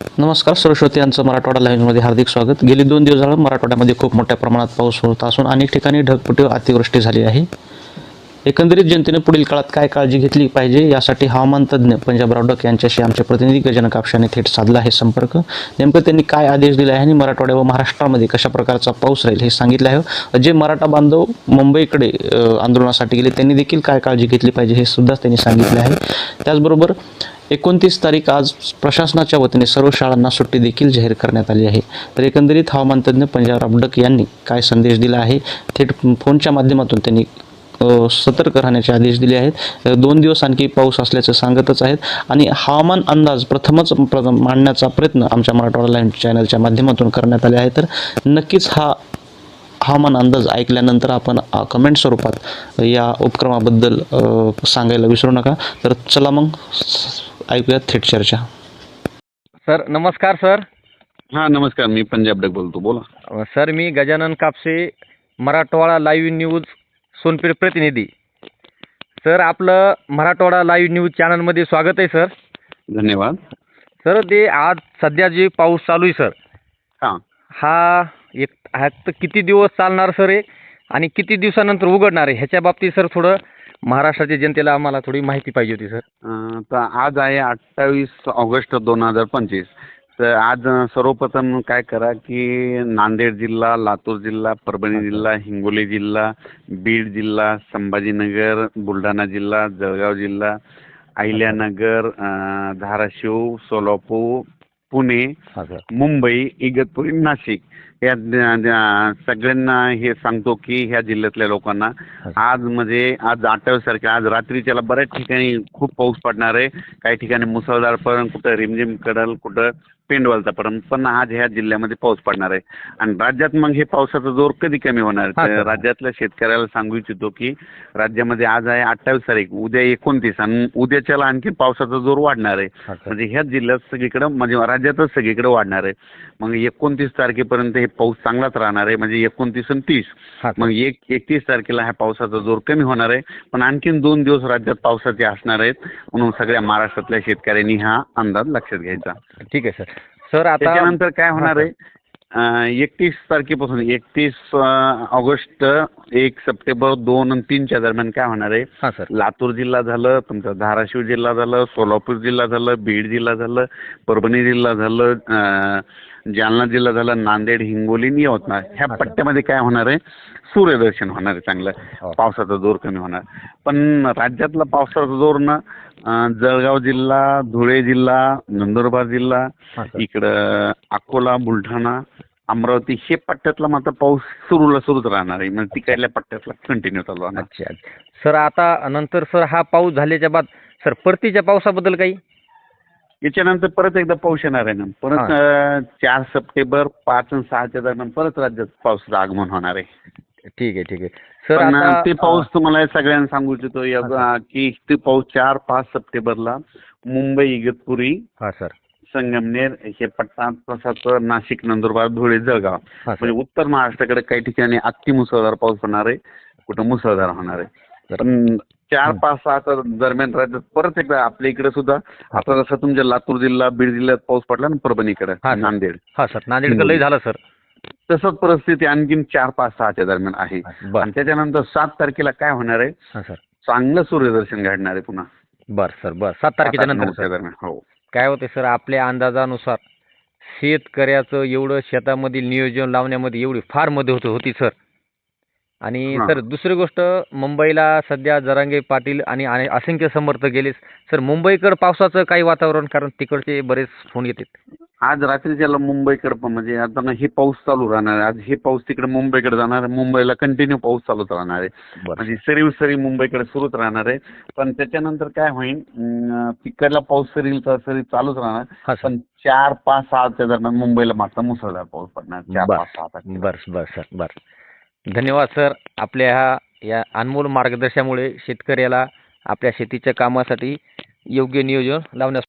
नमस्कार सरस्वती यांचं मराठवाडा लाईव्हमध्ये हार्दिक स्वागत. गेली दोन दिवस झालं मराठवाड्यामध्ये खूप मोठ्या प्रमाणात पाऊस होत असून अनेक ठिकाणी ढगफुटी अतिवृष्टी झाली आहे. एकंदरीत जनतेने पुढील काळात काय काळजी घेतली पाहिजे यासाठी हवामान तज्ज्ञ पंजाबराव डक यांच्याशी आमचे प्रतिनिधी गजानन कापशाने थेट साधला आहे संपर्क. नेमकं त्यांनी काय आदेश दिले आहे आणि मराठवाड्या व महाराष्ट्रामध्ये कशा प्रकारचा पाऊस राहील हे सांगितलं आहे. जे मराठा बांधव मुंबईकडे आंदोलनासाठी गेले त्यांनी देखील काय काळजी घेतली पाहिजे हे सुद्धा त्यांनी सांगितले आहे. त्याचबरोबर एकोणतीस तारीख आज प्रशासनाच्या वतीने सर्व शाळांना सुट्टी देखील जाहीर करण्यात आली आहे. तर एकंदरीत हवामान तज्ज्ञ पंजाबराव डक यांनी काय संदेश दिला आहे? थेट फोनच्या माध्यमातून त्यांनी सतर्क राहण्याचे आदेश दिले आहेत. दोन दिवस आणखी पाऊस असल्याचं सांगतच आहेत. आणि हवामान अंदाज प्रथमच प्र मांडण्याचा प्रयत्न आमच्या मराठवाडा लाईन चॅनलच्या माध्यमातून करण्यात आले आहे. तर नक्कीच हा हवामान अंदाज ऐकल्यानंतर आपण कमेंट स्वरूपात या उपक्रमाबद्दल सांगायला विसरू नका. तर चला मग स- ऐकूया थेट चर्चा. सर नमस्कार सर. हा नमस्कार. मी पंजाब डक बोलतो. बोला. अ, सर मी गजानन कापसे मराठवाडा लाईव्ह न्यूज सोनपेठ प्रतिनिधी. सर आपलं मराठवाडा लाईव्ह न्यूज चॅनलमध्ये स्वागत आहे सर. धन्यवाद. सर ते आज सध्या जे पाऊस चालू आहे सर हा. हा एक हा तर किती दिवस चालणार सर हे? आणि किती दिवसानंतर उघडणार आहे? ह्याच्या बाबतीत सर थोडं महाराष्ट्राच्या जनतेला आम्हाला थोडी माहिती पाहिजे होती सर. अं, तर आज आहे अठ्ठावीस ऑगस्ट दोन हजार पंचवीस. तर आज अं, सर्वप्रथम काय करा की नांदेड जिल्हा लातूर जिल्हा परभणी जिल्हा हिंगोली जिल्हा बीड जिल्हा संभाजीनगर बुलढाणा जिल्हा जळगाव जिल्हा अहिल्यानगर अं, धाराशिव सोलापूर पुणे मुंबई इगतपुरी नाशिक या सगळ्यांना हे सांगतो की ह्या जिल्ह्यातल्या लोकांना आज म्हणजे आज अठ्ठावीस तारखेला आज रात्रीच्याला बऱ्याच ठिकाणी खूप पाऊस पडणार आहे. काही ठिकाणी मुसळधार पण कुठं रिमझिम कडल कुठं पेंडवालचा पर्यंत पण आज ह्या जिल्ह्यामध्ये पाऊस पडणार आहे. आणि राज्यात मग हे पावसाचा जोर कधी कमी होणार? तर. राज्यातल्या शेतकऱ्याला सांगू इच्छितो की राज्यामध्ये आज आहे अठ्ठावीस तारीख उद्या एकोणतीस आणि उद्याच्याला आणखी पावसाचा जोर वाढणार आहे. म्हणजे ह्याच जिल्ह्यात सगळीकडे म्हणजे राज्यातच सगळीकडे वाढणार आहे. मग एकोणतीस तारखेपर्यंत हे पाऊस चांगलाच राहणार आहे म्हणजे एकोणतीस आणि तीस. मग एक एकतीस तारखेला ह्या पावसाचा जोर कमी होणार आहे पण आणखीन दोन दिवस राज्यात पावसाचे असणार आहेत. म्हणून सगळ्या महाराष्ट्रातल्या शेतकऱ्यांनी हा अंदाज लक्षात घ्यायचा. ठीक आहे सर. सर आता त्याच्यानंतर काय होणार आहे? एकतीस तारखेपासून एकतीस ऑगस्ट एक सप्टेंबर दोन आणि तीनच्या दरम्यान काय होणार आहे? हां सर. लातूर जिल्हा झालं तुमचं धाराशिव जिल्हा झालं सोलापूर जिल्हा झालं बीड जिल्हा झालं परभणी जिल्हा झालं जालना जिल्हा झालं नांदेड हिंगोली आणि यवतमाळ ह्या. पट्ट्यामध्ये काय होणार आहे? सूर्यदर्शन होणार आहे चांगलं. हो. पावसाचा जोर कमी होणार. पण राज्यातला पावसाचा जोर ना जळगाव जिल्हा धुळे जिल्हा नंदुरबार जिल्हा इकडं अकोला बुलढाणा अमरावती हे पट्ट्यातला मात्र पाऊस सुरूला सुरूच राहणार आहे. म्हणजे तिकडल्या पट्ट्यातला कंटिन्यू चालू राहणार. सर आता नंतर सर हा पाऊस झाल्याच्या बाद सर परतीच्या पावसाबद्दल काही? याच्यानंतर परत एकदा पाऊस येणार आहे ना. परत चार सप्टेंबर पाच आणि सहाच्या दरम्यान परत राज्यात पावसाचं आगमन होणार आहे. ठीक आहे ठीक आहे. सर ते पाऊस तुम्हाला सगळ्यांना सांगू इच्छितो की ते पाऊस चार पाच सप्टेंबरला मुंबई इगतपुरी हा सर. संगमनेर हे पट्टा तसाच नाशिक नंदुरबार धुळे जळगाव. म्हणजे उत्तर महाराष्ट्राकडे काही ठिकाणी अति मुसळधार पाऊस होणार आहे कुठं मुसळधार होणार आहे. पण चार पाच सहा दरम्यान राज्यात परत एकदा आपल्या इकडे सुद्धा. आता जसं तुमच्या लातूर जिल्हा बीड जिल्ह्यात पाऊस पडला ना परभणीकडे हा. नांदेड. हा सर. नांदेडकर लय झालं सर. तसंच परिस्थिती आणखीन चार पाच सहाच्या दरम्यान आहे. आणि त्याच्यानंतर सात तारखेला काय होणार आहे? सर. चांगलं सूर्यदर्शन घडणार आहे पुन्हा. बर सर. बर. सात तारखेच्या नंतर दरम्यान हो. काय होते सर? आपल्या अंदाजानुसार शेतकऱ्याचं एवढं शेतामधील नियोजन लावण्यामध्ये एवढी फार मदत होत होती सर. आणि. सर दुसरी गोष्ट मुंबईला सध्या जरांगे पाटील आणि आणि असंख्य समर्थक गेले सर मुंबईकडे पावसाचं काही वातावरण कारण तिकडचे बरेच फोन येतात. आज रात्रीच्याला मुंबईकडे पण म्हणजे आता ना हे पाऊस चालू राहणार आहे. आज हे पाऊस तिकडे मुंबईकडे जाणार मुंबईला कंटिन्यू पाऊस चालूच राहणार आहे. म्हणजे सरीव सरी मुंबईकडे सुरूच राहणार आहे. पण त्याच्यानंतर काय होईल तिकडला पाऊस सरी सरी चालूच राहणार. पण चार पाच सहाच्या दरम्यान मुंबईला मात्र मुसळधार पाऊस पडणार. चार. पाच सहा. बर बर सर. बर. धन्यवाद सर. आपल्या ह्या या अनमोल मार्गदर्शनामुळे शेतकऱ्याला आपल्या शेतीच्या कामासाठी योग्य नियोजन लावण्यास